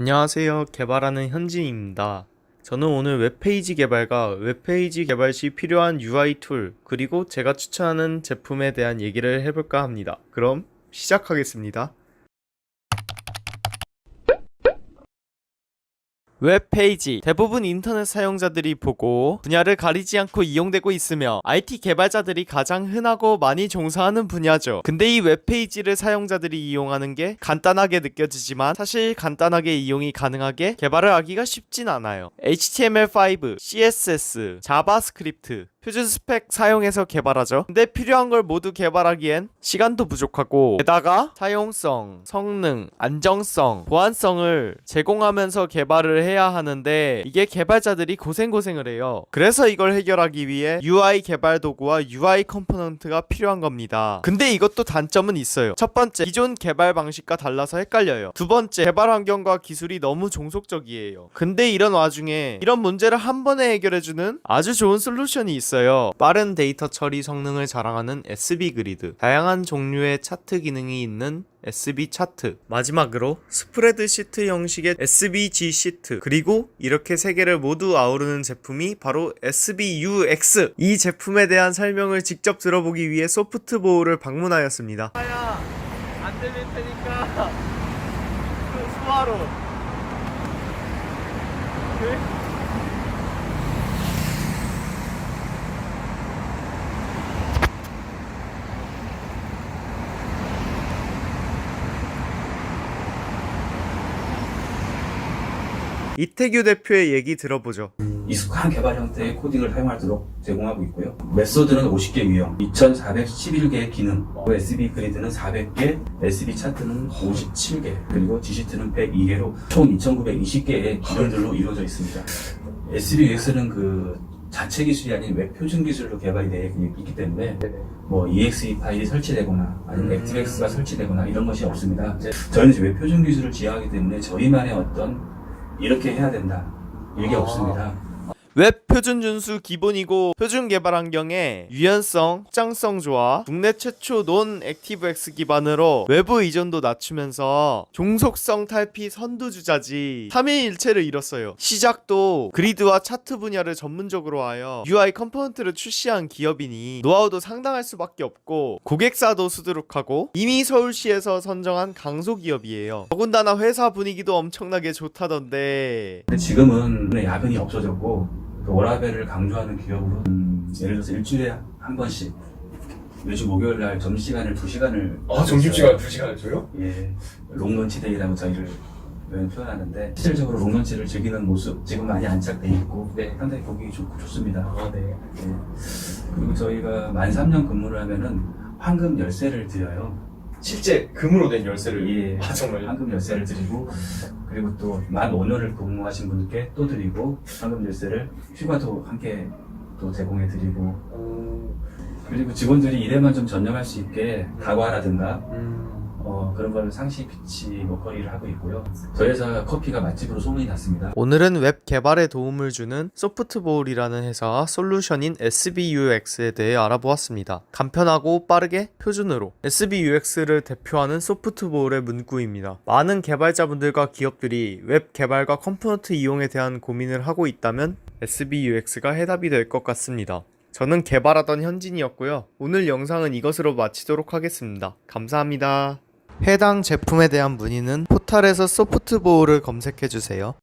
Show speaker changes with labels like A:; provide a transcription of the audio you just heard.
A: 안녕하세요. 개발하는 현진입니다. 저는 오늘 웹페이지 개발과 웹페이지 개발 시 필요한 UI 툴, 그리고 제가 추천하는 제품에 대한 얘기를 해볼까 합니다. 그럼 시작하겠습니다. 웹페이지 대부분 인터넷 사용자들이 보고 분야를 가리지 않고 이용되고 있으며 IT 개발자들이 가장 흔하고 많이 종사하는 분야죠. 근데 이 웹페이지를 사용자들이 이용하는 게 간단하게 느껴지지만 사실 간단하게 이용이 가능하게 개발을 하기가 쉽진 않아요. HTML5, CSS, 자바스크립트 표준 스펙 사용해서 개발하죠. 근데 필요한 걸 모두 개발하기엔 시간도 부족하고 게다가 사용성, 성능, 안정성, 보안성을 제공하면서 개발을 해야 하는데 이게 개발자들이 고생고생을 해요. 그래서 이걸 해결하기 위해 UI 개발 도구와 UI 컴포넌트가 필요한 겁니다. 근데 이것도 단점은 있어요. 첫 번째, 기존 개발 방식과 달라서 헷갈려요. 두 번째, 개발 환경과 기술이 너무 종속적이에요. 근데 이런 와중에 이런 문제를 한 번에 해결해주는 아주 좋은 솔루션이 있어요. 빠른 데이터 처리 성능을 자랑하는 SB 그리드, 다양한 종류의 차트 기능이 있는 SB 차트, 마지막으로 스프레드 시트 형식의 SBG 시트, 그리고 이렇게 세 개를 모두 아우르는 제품이 바로 SBUX. 이 제품에 대한 설명을 직접 들어보기 위해 소프트보우를 방문하였습니다. 안 들릴 테니까 그 수화로. 이태규 대표의 얘기 들어보죠.
B: 익숙한 개발 형태의 코딩을 사용하도록 제공하고 있고요. 메소드는 50개 유형, 2411개의 기능, SB 그리드는 400개, SB 차트는 57개, 그리고 G시트는 102개로 총 2920개의 기능들로 이루어져 있습니다. SB UX는 그 자체 기술이 아닌 웹 표준 기술로 개발이 되어 있기 때문에 뭐 EXE 파일이 설치되거나 아니면 ActiveX가 설치되거나 이런 것이 없습니다. 저희는 이제 웹 표준 기술을 지향하기 때문에 저희만의 어떤 이렇게 해야 된다 이게 없습니다.
A: 웹 표준 준수 기본이고 표준 개발 환경에 유연성, 확장성 좋아 국내 최초 논 액티브X 기반으로 외부 이전도 낮추면서 종속성 탈피 선두주자지 3위일체를 이뤘어요. 시작도 그리드와 차트 분야를 전문적으로 하여 UI 컴포넌트를 출시한 기업이니 노하우도 상당할 수밖에 없고 고객사도 수두룩하고 이미 서울시에서 선정한 강소 기업이에요. 더군다나 회사 분위기도 엄청나게
B: 좋다던데 지금은 야근이 없어졌고 그 워라벨을 강조하는 기업으로 음, 예를 들어서 일주일에 한 번씩 매주 목요일 날 점심시간을 2시간을
C: 아, 점심시간 2시간을 줘요?
B: 예, 롱런치데이라고 저희를 표현하는데 실질적으로 롱런치를 즐기는 모습 지금 많이 안착돼 있고
C: 네.
B: 상당히 보기 좋고 좋습니다.
C: 아, 네.
B: 예. 그리고 저희가 만 3년 근무를 하면은 황금 열쇠를 드려요.
C: 실제 금으로 된 열쇠를.
B: 예,
C: 아, 정말요?
B: 황금 열쇠를 드리고 그리고 또 만 5년을 근무하신 분께 또 드리고 황금 열쇠를 휴가도 함께 또 제공해 드리고
C: 오,
B: 그리고 직원들이 일에만 좀 전념할 수 있게 다과라든가
C: 음.
B: 어, 그런 거를 상시 비치 먹거리를 하고 있고요. 저희 회사 커피가 맛집으로 소문이 났습니다.
A: 오늘은 웹 개발에 도움을 주는 소프트보울이라는 회사 솔루션인 SBUX에 대해 알아보았습니다. 간편하고 빠르게 표준으로 SBUX를 대표하는 소프트보울의 문구입니다. 많은 개발자분들과 기업들이 웹 개발과 컴포넌트 이용에 대한 고민을 하고 있다면 SBUX가 해답이 될 것 같습니다. 저는 개발하던 현진이었고요. 오늘 영상은 이것으로 마치도록 하겠습니다. 감사합니다. 해당 제품에 대한 문의는 포털에서 소프트보울을 검색해주세요.